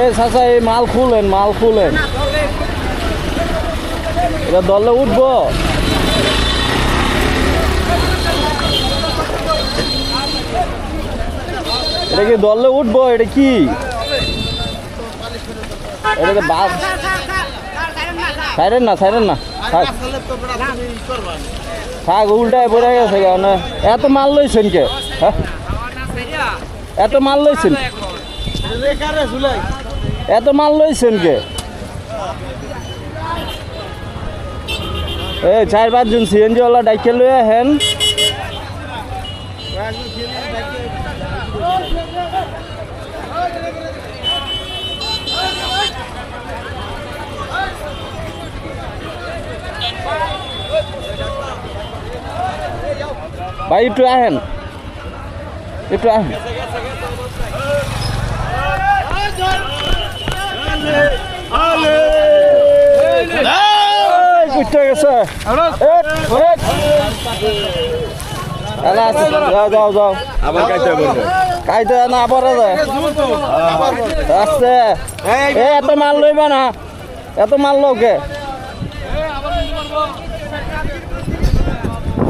এ এই মাল খুলেন মাল খুলেন। এটা দলে উঠবো। এটা কি দলে উঠবো? এটা কি? এটা না না। থাক উল্টায় পড়ে গেছে এত মাল লইছেন কে? হ্যাঁ? এত মাল লইছেন? এত মাল লইছেন কে? এ, চার পাঁচজন ওলা ডাইকে লই আহেন ভাই, একটু আহেন। একটু আহেন। কাইতে না যায় আসছে। এ এত মাল লইবা না। এত মাল লোকে